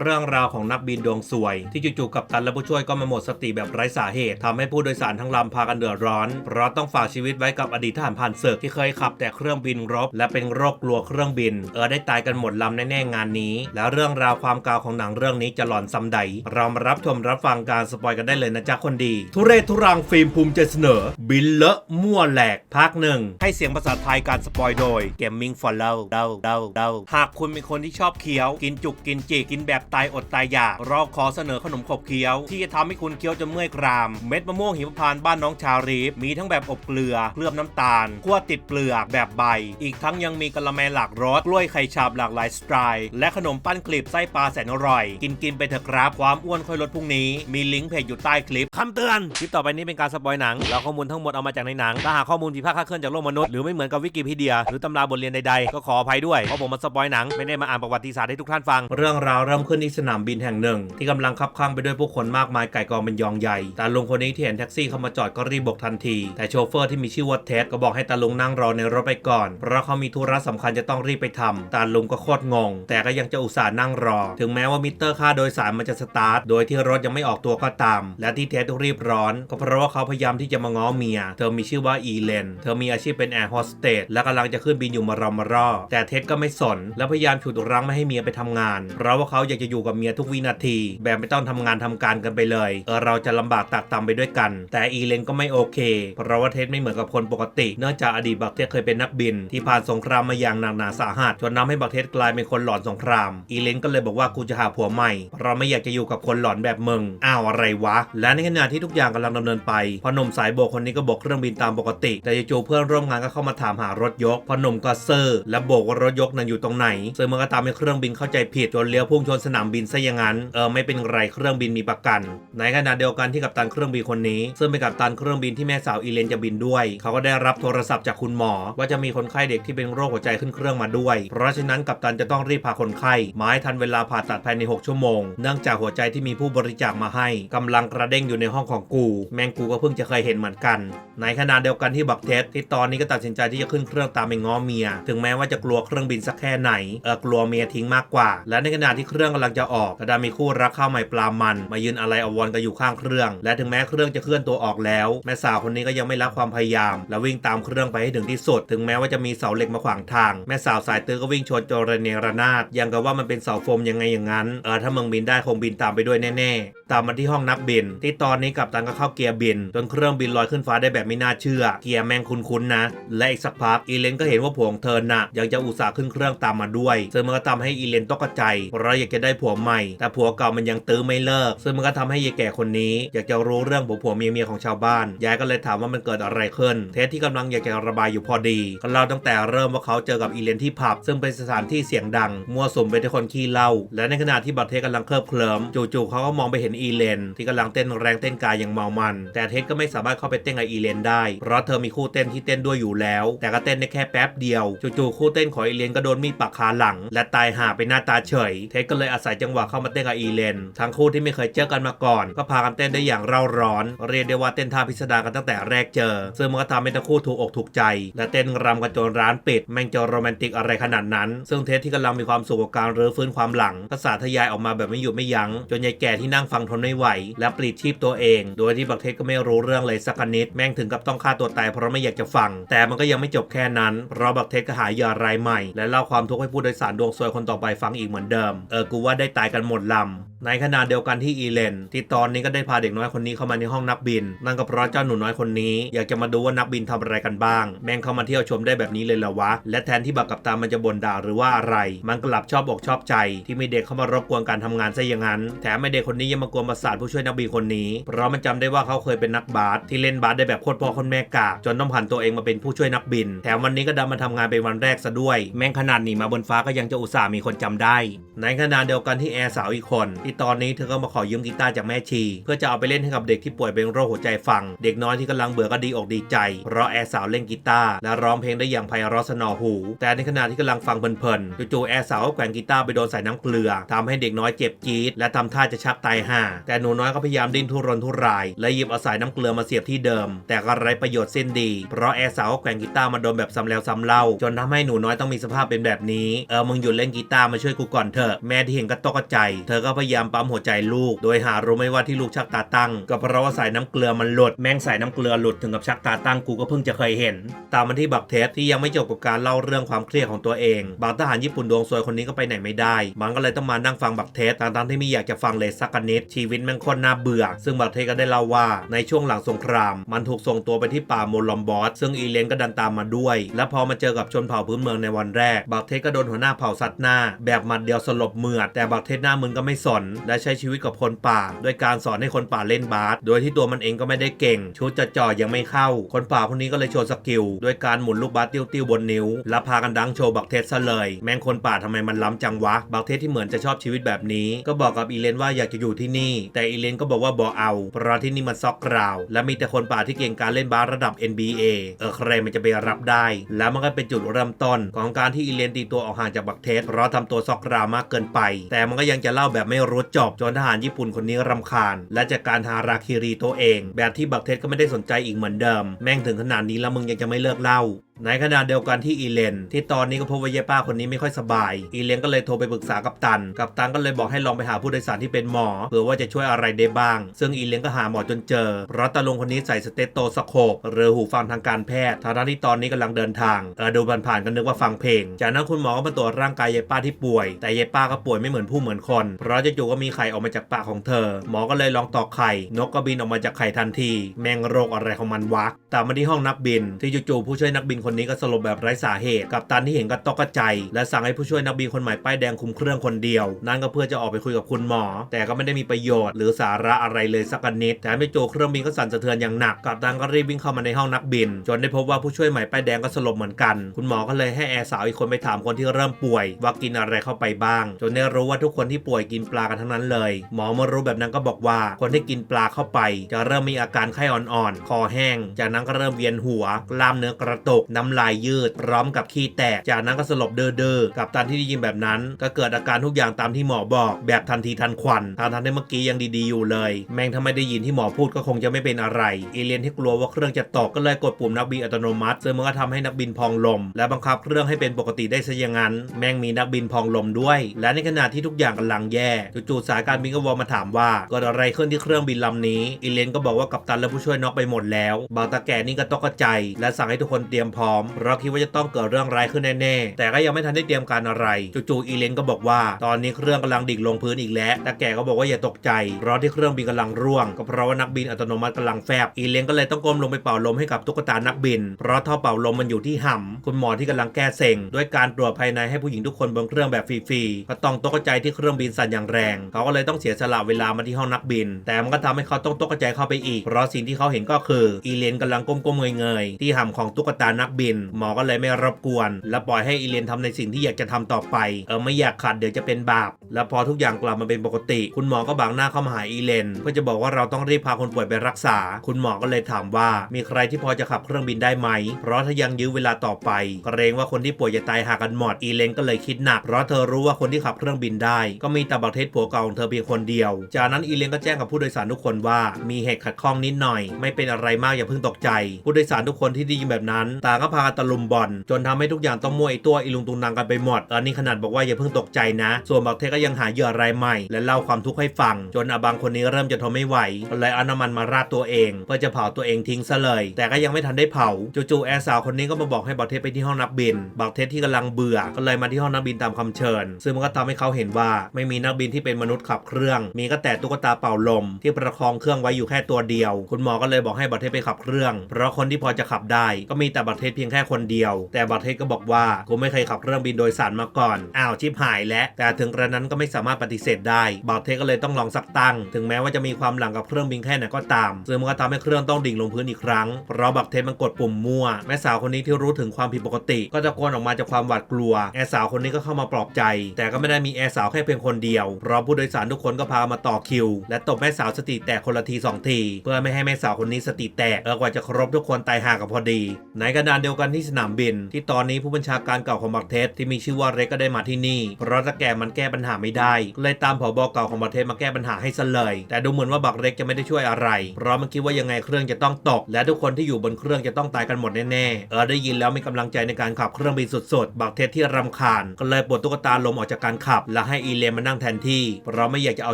เรื่องราวของนักบินดวงสวย ที่จู่ๆกับตันและผู้ช่วยก็มาหมดสติแบบไร้สาเหตุทำให้ผู้โดยสารทั้งลำพากันเดือดร้อน เพราะต้องฝากชีวิตไว้กับอดีตทหารผ่านศึกที่เคยขับแต่เครื่องบินรบ และเป็นโรคกลัวเครื่องบิน เออได้ตายกันหมดลำแน่ๆงานนี้ แล้วเรื่องราวความกาวของหนังเรื่องนี้จะหลอนซ้ำใด เรามารับชมรับฟังการสปอยกันได้เลยนะจ๊ะคนดี ทุเรศทุรังฟิล์มภูมิใจเสนอ บินเลอะมั่วแหลกภาคหนึ่งให้เสียงภาษาไทยการสปอยโดย Gaming for l o v เดาเดาเดาหากคุณเป็นคนที่ชอบเคี้ยว กินจุกกินจีกินแบบตายอดตายอยากเราขอเสนอขนมขบเคี้ยว ที่จะทำให้คุณเคี้ยวจนเมื่อยกราม เม็ดมะม่วงหิมพานต์บ้านน้องชารีฟมีทั้งแบบอบเกลือเคลือบน้ำตาลคั่วติดเปลือกแบบใบ อีกทั้งยังมีกะละแมหลากรสกล้วยไข่ฉาบหลากหลายสไตล์และขนมปั้นกลีบไส้ปลาแสนอร่อย กินกินไปเถอะครับความอ้วนค่อยลดพรุ่งนี้ มีลิงก์เพจอยู่ใต้คลิปคำเตือนคลิปต่อไปนี้เป็นการสปอยหนังแล้วข้อมูลทั้งหมดเอามาจากในหนังถ้าหากข้อมูลผิดพลาดคลาดเคลื่อนจากโลกมนุษย์หรือไม่เหมือนกับวิกิพีเดีย หรือตำราบทเรียนใดๆก็ขออภัยด้วยเพราะผมมาสปอยหนังไม่ได้มาอ่านประวัติศาสตร์ให้ทุกท่านฟัง เรื่องราวเริ่มขึ้นที่สนามบินแห่งหนึ่ง ที่กำลังคับข้างไปด้วยผู้คนมากมายไก่กองเป็นยองใหญ่ต่ลุงคนนี้ที่เห็นแท็กซี่เข้ามาจอดก็รีบบอกทันที แต่โชเฟอร์ที่มีชื่อว่าเท็ดก็บอกให้ตาลุงนั่งรอในรถไปก่อน เพราะเขามีธุระสำคัญจะต้องรีบไปทำตาลุงก็โคตรงง แต่ก็ยังจะอุตส่าห์นั่งรอ ถึงแม้ว่ามิเตอร์ค่าโดยสารมันจะสตาร์ทโดยที่รถยังไม่ออกตัวก็ตาม และที่เท็ดรีบร้อน ก็เพราะว่าเขาพยายามที่จะมาง้อเมีย เธอมีชื่อว่าอีเลน เธอมีอาชีพเป็นแอร์โฮสเตสและกำลังจะขึ้นบินอยู่มารอมารอแต่เท็ดก็ไม่สน และพยายามฉุดรั้งไม่ให้เมียไปทำงาน เพราะว่าเขาอยากจะอยู่กับเมียทุกวินาที แบบไม่ต้องทำงานทำการกันไปเลยเออเราจะลำบากตากตำไปด้วยกัน แต่อีเลนก็ไม่โอเค เพราะว่าเท็ดไม่เหมือนกับคนปกติ เนื่องจากอดีตบักเท็ดเคยเป็นนักบิน ที่ผ่านสงครามมาอย่างหนักหนาสาหัสจนทำให้บักเท็ดกลายเป็นคนหลอนสงคราม อีเลนก็เลยบอกว่ากูจะหาผัวใหม่เพราะไม่อยากจะอยู่กับคนหลอนแบบมึงอ้าวอะไรวะ และในขณะที่ทุกอย่างกำลังดำเนินไปพอหนุ่มสายโบกคนนี้ก็โบกเครื่องบินตามปกติ แต่จู่เพื่อนร่วมงานก็เข้ามาถามหารถยกพอหนุ่มก็เซอร์และโบกว่ารถยกนั้นอยู่ตรงไหนซึ่งมันก็ตามให้เครื่องบินเข้าใจผิดจนเลี้ยวพุ่งชนสนามบินซะอย่างนั้นเออไม่เป็นไรเครื่องบินมีประกัน ในขณะเดียวกันที่กัปตันเครื่องบินคนนี้ ซึ่งเป็นกัปตันเครื่องบินที่แม่สาวอีเลนจะบินด้วย เขาก็ได้รับโทรศัพท์จากคุณหมอ ว่าจะมีคนไข้เด็กที่เป็นโรคหัวใจขึ้นเครื่องมาด้วย เพราะฉะนั้นกัปตันจะต้องรีบพาคนไข้มาให้ทันเวลาผ่าตัดภายใน 6 ชั่วโมง เนื่องจากหัวใจที่มีผู้บริจาคมาให้กำลังกระเด้งอยู่ในห้องของกู แมงกูก็เพิ่งจะเคยเห็นเหมือนกัน ในขณะเดียวกันที่บักเท็ดที่ตอนนี้ก็ตัดสินใจที่จะขึ้นเครื่องตามไปง้อเมีย ถึงแม้ว่าจะกลัวเครื่องบินสักแค่ไหนเออกลัวเมียทิ้งมากกว่า และในขณะที่เครื่องกำลังจะออกก็ได้มีคู่รักข้าวใหม่ปลามัน มายืนอะไรอววรกันอยู่ข้างเครื่อง และถึงแม้เครื่องจะเคลื่อนตัวออกแล้ว แม่สาวคนนี้ก็ยังไม่ละความพยายาม และวิ่งตามเครื่องไปให้ถึงที่สุด ถึงแม้ว่าจะมีเสาเหล็กมาขวางทาง แม่สาวสายตื้อก็วิ่งชนโจรเนรนาดยังกับว่ามันเป็นเสาโฟมยังไงอย่างนั้นเออถ้ามึงบินได้คงบินตามไปด้วยแน่ๆตามมาที่ห้องนักบิน ที่ตอนนี้กัปตันก็เข้าเกียร์บินจนเครื่องบินลอยขึ้นฟ้าได้แบบไม่น่าเชื่อ เกียร์แม่งคุ้นๆนะ และอีกสักพักอีเลนก็เห็นว่าผัวของเธอน่ะยังจะอุตส่าห์ขึ้นเครื่องตามมาด้วยซึ่งมันก็ทำให้อีเลนตกใจเพราะอยากจะได้ผัวใหม่ แต่ผัวเก่ามันยังตื้อไม่เลิก ซึ่งมันก็ทำให้ยายแก่คนนี้อยากจะรู้เรื่องผัวผัวเมียเมียของชาวบ้านยายก็เลยถามว่ามันเกิดอะไรขึ้น เทสที่กำลังอยากจะระบายอยู่พอดีก็เล่าตั้งแต่เริ่มว่าเขาเจอกับอีเลนที่ผับ ซึ่งเป็นสถานที่เสียงดัง มั่วสุมไปด้วยคนขี้เล้าและในขณะที่บัตเทสกำลังเคลิบเคลิ้มจู่ๆเขาก็มองไปเห็นอีเลน ที่กำลังเต้นแรงเต้นกายอย่างเมามัน แต่เทสก็ไม่สามารถเข้าไปเต้นกับอีเลนได้ เพราะเธอมีคู่เต้นที่เต้นด้วยอยู่แล้ว แต่ก็เต้นได้แค่แป๊บเดียวจู่ๆคู่เต้นของอีเลนก็โดนมีดปักคาหลัง และตายห่าไปหน้าตาเฉย เทสก็เลยอาศัยจังหวะเข้ามาเต้นกับอีเลน ทั้งคู่ที่ไม่เคยเจอกันมาก่อน ก็พากันเต้นได้อย่างเร่าร้อน เรียกได้ว่าเต้นท่าพิสดารกันตั้งแต่แรกเจอ ซึ่งมันก็ทำให้ทั้งคู่ถูกอกถูกใจ และเต้นรำกันจนร้านปิดแม่งจะโรแมนติกอะไรขนาดนั้น ซึ่งเทสที่กำลังมีความสุขกับการรื้อฟื้นความหลังก็สาธยายออกมาแบบไม่หยุดไม่ยั้งจนยายแก่ที่นั่งฟังทนไม่ไหว และปลีดชีพตัวเอง โดยที่บักเทสก็ไม่รู้เรื่องเลยสักนิดแม่งถึงกับต้องฆ่าตัวตายเพราะไม่อยากจะฟัง แต่มันก็ยังไม่จบแค่นั้นเพราะบักเทสก็หายารายใหม่ และเล่าความทุกข์ให้ผู้โดยสารดวงซวยคนต่อไปฟังอีกเหมือนเดิมเออกูว่าได้ตายกันหมดลำในขณะเดียวกันที่อีเลน ที่ตอนนี้ก็ได้พาเด็กน้อยคนนี้เข้ามาในห้องนักบิน นั่นก็เพราะเจ้าหนูน้อยคนนี้ อยากจะมาดูว่านักบินทำอะไรกันบ้าง แม่งเข้ามาเที่ยวชมได้แบบนี้เลยเหรอวะ และแทนที่บักกับตามันจะบ่นด่าหรือว่าอะไร มันกลับชอบอกชอบใจ ที่มีเด็กเข้ามารบกวนการทำงานซะอย่างนั้น แถมไม่เด็กคนนี้ยังมากวนประสาทผู้ช่วยนักบินคนนี้ เพราะมันจำได้ว่าเขาเคยเป็นนักบาสที่เล่นบาสได้แบบโคตรพ่อคนแม่กากจนต้องผ่านตัวเองมาเป็นผู้ช่วยนักบิน แถมวันนี้ก็ดันมาทำงานเป็นวันแรกซะด้วย แม่งขนาดหนีมาบนฟ้าก็ยังจะอุตส่าห์มีคนจำได้ ในขณะเดียวกันที่แอร์สาวอีกคนที่ตอนนี้เธอก็มาขอยืมกีตาร์จากแม่ชี เพื่อจะเอาไปเล่นให้กับเด็กที่ป่วยเป็นโรคหัวใจฟัง เด็กน้อยที่กำลังเบื่อก็ดีอกดีใจ เพราะแอร์สาวเล่นกีตาร์และร้องเพลงได้อย่างไพเราะสนอหู แต่ในขณะที่กำลังฟังเพลินๆจู่ๆแอร์สาวก็แขวนกีตาร์ไปโดนใส่น้ำเกลือทำให้เด็กน้อยเจ็บจี๊ดและทำท่าจะชักตายห่าแต่หนูน้อยก็พยายามดิ้นทุรนทุราย และหยิบเอาสายน้ำเกลือมาเสียบที่เดิม แต่ก็ไร้ประโยชน์เส้นดี เพราะแอร์สาวก็แขวนกีตาร์มาโดนแบบซ้ำแล้วซ้ำเล่า จนทำให้หนูน้อยต้องมีสภาพเป็นแบบนี้เออมึงหยุดเล่นกีตาร์มาช่วยกูก่อนเถอะแม่ที่เห็นห็นก็ตกใจ เธอก็พยายามปั๊มหัวใจลูก โดยหารู้ไหม่ว่าที่ลูกชักตาตั้ง ก็เพราะว่าสายน้ำเกลือมันหลุด แม่งสายน้ำเกลือหลุดถึงกับชักตาตั้งกูก็เพิ่งจะเคยเห็น ตามมาที่บักเทสที่ยังไม่จบกับการเล่าเรื่องความเครียดของตัวเองบางทหารญี่ปุ่นดวงซวยคนนี้ก็ไปไหนไม่ได้ มันก็เลยต้องมานั่งฟังบักเทสทั้งๆที่ไม่อยากจะฟังเลยสักนิดชีวิตแม่งโคนน่าเบื่อ ซึ่งบักเทสก็ได้เล่าว่าในช่วงหลังสงคราม มันถูกส่งตัวไปที่ป่าโมลอมบอสซึ่งอีเลนก็ดันตามมาด้วย และพอมาเจอกับชนเผ่าพื้นเมืองในวันแรกบักเทสก็โดนหัวหน้าเผ่าซัดหน้า แบบหมัดเดียวสลบเหมือดแต่บักเทสหน้ามึนก็ไม่สน และใช้ชีวิตกับคนป่า ด้วยการสอนให้คนป่าเล่นบาสโดยที่ตัวมันเองก็ไม่ได้เก่ง ชุดจะจ่อยังไม่เข้า คนป่าพวกนี้ก็เลยโชว์สกิลด้วยการหมุนลูกบาสติ้วๆบนนิ้ว แล้วพากันดังโชว์บักเทสซะเลย แม่งคนป่าทำไมมันล้ำจังวะ บักเทสที่เหมือนจะชอบชีวิตแบบนี้ ก็บอกกับอีเลนว่าอยากจะอยู่ที่นี่ แต่อีเลนก็บอกว่าบอเอา เพราะที่นี่มันซอกกราว และมีแต่คนป่าที่เก่งการเล่นบาสระดับ NBA เออใครมันจะไปรับได้ แล้วมันก็เป็นจุดเริ่มต้นของการที่อีเลนตีตัวออกห่างจากบักเทสเพราะทำตัวซอกกราวมากเกินไปแต่มันก็ยังจะเล่าแบบไม่รู้จบจนทหารญี่ปุ่นคนนี้รำคาญ และจากการหาราคิรีตัวเอง แบบที่บักเทสก็ไม่ได้สนใจอีกเหมือนเดิม แม่งถึงขนาดนี้แล้วมึงยังจะไม่เลิกเล่า ในขณะเดียวกันที่อีเลน ที่ตอนนี้ก็พบว่าเยป้าคนนี้ไม่ค่อยสบาย อีเลนก็เลยโทรไปปรึกษากับตัน กับตันก็เลยบอกให้ลองไปหาผู้โดยสารที่เป็นหมอเผื่อว่าจะช่วยอะไรได้บ้าง ซึ่งอีเลนก็หาหมอจนเจอ เพราะตาลุงคนนี้ใส่สเตตโตสโคปหรือหูฟังทางการแพทย์ทางที่ตอนนี้กำลังเดินทางเออดูผ่านๆก็นึกว่าฟังเพลง จากนั้นคุณหมอก็มาตรวจร่างกายเยป้าที่ป่วย แต่เยป้าก็ป่วยไม่เหมือนผู้เหมือนคน เพราะจู่ๆก็มีไข่ออกมาจากปากของเธอ หมอก็เลยลองตอกไข่ นกก็บินออกมาจากไข่ทันที แมงโรคอะไรของมันวะตามมาที่ห้องนักบินที่จู่ๆผู้ช่วยนักบินคนนี้ก็สลบแบบไร้สาเหตุ กับตันที่เห็นก็ตกกระใจ และสั่งให้ผู้ช่วยนักบินคนใหม่ป้ายแดงคุมเครื่องคนเดียว นั่นก็เพื่อจะออกไปคุยกับคุณหมอ แต่ก็ไม่ได้มีประโยชน์หรือสาระอะไรเลยสักนิดแถมจู่ๆเครื่องบินก็สั่นสะเทือนอย่างหนัก กับตันก็รีบวิ่งเข้ามาในห้องนักบิน จนได้พบว่าผู้ช่วยใหม่ป้ายแดงก็สลบเหมือนกัน คุณหมอก็เลยให้แอร์สาวอีกคนไปถามคนที่เริ่มป่วย ว่ากินอะไรเข้าไปบ้าง จนได้รู้ว่าทุกคนที่ป่วยกินปลากันทั้งนั้นเลย หมอมารู้แบบนั้นก็บอกว่า คนที่กินปลาเข้าไป จะเริ่มมีอาการไข้อ่อนๆ คอแห้ง จากนั้นก็เริ่มเวียนหัว กล้ามเนื้อกระตุกน้ำลายยืดพร้อมกับขี้แตก จากนั้นก็สลบเด้อๆกับตันที่ได้ยินแบบนั้น ก็เกิดอาการทุกอย่างตามที่หมอบอกแบบทันทีทันควันทางทันที่เมื่อกี้ยังดีๆอยู่เลย แม่งถ้าไม่ได้ยินที่หมอพูดก็คงจะไม่เป็นอะไรเอเลียนที่กลัวว่าเครื่องจะตกก็เลยกดปุ่มนักบินอัตโนมัติซึ่งมันก็ทำให้นักบินพองลม และบังคับเครื่องให้เป็นปกติได้ซะอย่างนั้น แม่งมีนักบินพองลมด้วย และในขณะที่ทุกอย่างกำลังแย่จู่ๆสายการบินก็วอมาถามว่าเกิดอะไรขึ้นที่เครื่องบินลำนี้เอเลนก็บอกว่ากัปตันและผู้ช่วยน็อกไปหมดแล้วบาตาแก่นี่ก็ตกใจ และสั่งให้ทุกคนเตรียมพร้อมเราคิดว่าจะต้องเกิดเรื่องร้ายขึ้นแน่ๆ แต่ก็ยังไม่ทันได้เตรียมการอะไร จู่ๆอีเลนก็บอกว่า ตอนนี้เครื่องกำลังดิ่งลงพื้นอีกแล้ว แตาแกก็บอกว่าอย่าตกใจ เพราะที่เครื่องบินกำลังร่วง ก็เพราะว่านักบินอัตโนมัติกำลังแฟบ อีเลนก็เลยต้องก้มลงไปเป่าลมให้กับตุ๊กตานักบิน เพราะท่อเป่าลมมันอยู่ที่ห่ำคุณหมอที่กำลังแก้เซ็งด้วยการตรวจภายในให้ผู้หญิงทุกคนบนเครื่องแบบฟรีๆ ก็ต้องตกใจที่เครื่องบินสั่นอย่างแรง เขาก็เลยต้องเสียสละเวลามาที่ห้องนักบิน แต่มันก็ทำให้เขาต้องตกใจเข้าไปอีก เพราะสิ่งที่เขาเห็นก็คืออีเลนกำลังก้มๆเงยๆที่ห่ำของตุ๊กตานักบิน หมอก็เลยไม่รบกวน และปล่อยให้อีเลนทำในสิ่งที่อยากจะทำต่อไป เออไม่อยากขัดเดี๋ยวจะเป็นบาป แล้วพอทุกอย่างกลับมาเป็นปกติ คุณหมอก็บังหน้าเข้ามาหาอีเลน เพื่อจะบอกว่าเราต้องรีบพาคนป่วยไปรักษา คุณหมอก็เลยถามว่า มีใครที่พอจะขับเครื่องบินได้ไหม เพราะถ้ายังยื้อเวลาต่อไปเกรงว่าคนที่ป่วยจะตายหากันหมดอีเลนก็เลยคิดหนัก เพราะเธอรู้ว่าคนที่ขับเครื่องบินได้ ก็มีแต่บักเทศผัวเก่าของเธอเพียงคนเดียว จากนั้นอีเลนก็แจ้งกับผู้โดยสารทุกคนว่ามีเหตุขัดข้องนิดหน่อย ไม่เป็นอะไรมากอย่าเพิ่งตกใจ ผู้โดยสารทุกคนที่ได้ยินแบบนั้นต่างก็พาตะลุมบอลจนทำให้ทุกอย่างต้องมั่วไอตัวอีลุงตุงนางกันไปหมดตอนนี้ขนาดบอกว่าอย่าเพิ่งตกใจนะ ส่วนบักเทก็ยังหาเหยื่อรายใหม่ และเล่าความทุกข์ให้ฟัง จนอาบังคนนี้เริ่มจะทนไม่ไหวก็เลยเอาน้ำมันมาราดตัวเองเพื่อจะเผาตัวเองทิ้งซะเลย แต่ก็ยังไม่ทันได้เผาจู่ๆแอร์สาวคนนี้ก็มาบอกให้บักเทศไปที่ห้องนักบิน บักเทศที่กำลังเบื่อก็เลยมาที่ห้องนักบินตามคำเชิญ ซึ่งมันก็ทำให้เขาเห็นว่าไม่มีนักบินที่เป็นมนุษย์ขับเครื่อง มีก็แต่ตุ๊กตาเป่าลม ที่ประคองเครื่องไว้อยู่แค่ตัวเดียว คุณหมอก็เลยบอกให้บักเทไปขับเครื่อง เพราะคนที่พอจะขับได้ ก็มีแต่บักเทเพียงแค่คนเดียว แต่บักเทศก็บอกว่ากูไม่เคยขับเครื่องบินโดยสารมาก่อน อ้าวชิบหายแล้วแต่ถึงกระนั้นก็ไม่สามารถปฏิเสธได้บักเทศก็เลยต้องลองสักตั้ง ถึงแม้ว่าจะมีความหลังกับเครื่องบินแค่ไหนก็ตาม ซึ่งมันก็ทำให้เครื่องต้องดิ่งลงพื้นอีกครั้ง เพราะบักเทศมันกดปุ่มมั่ว แม่สาวคนนี้ที่รู้ถึงความผิดปกติ ก็ตะโกนออกมาจากความหวาดกลัว แอร์สาวคนนี้ก็เข้ามาปลอบใจ แต่ก็ไม่ได้มีแอร์สาวแค่เพียงคนเดียว เพราะผู้โดยสารทุกคนก็พามาต่อคิว และตบแม่สาวสติแตกคนละทีสองที เพื่อไม่ให้แม่สาวคนนี้สติแตกเออกว่าจะครบทุกคนตายห่ากับพอดีในขณะเดียวกันที่สนามบิน ที่ตอนนี้ผู้บัญชาการเก่าของบักเทสที่มีชื่อว่าเร็กก็ได้มาที่นี่ เพราะตะแกมันแก้ปัญหาไม่ได้ เลยตามผบเก่าของบักเทสมาแก้ปัญหาให้ซะเลย แต่ดูเหมือนว่าบักเร็กจะไม่ได้ช่วยอะไร เพราะมันคิดว่ายังไงเครื่องจะต้องตก และทุกคนที่อยู่บนเครื่องจะต้องตายกันหมดแน่ๆเออได้ยินแล้วมีกำลังใจในการขับเครื่องบินสุดๆ บักเทสที่รำคาญก็เลยปลดตุ๊กตาลมออกจากการขับ และให้อีเลนมานั่งแทนที่เพราะไม่อยากจะเอา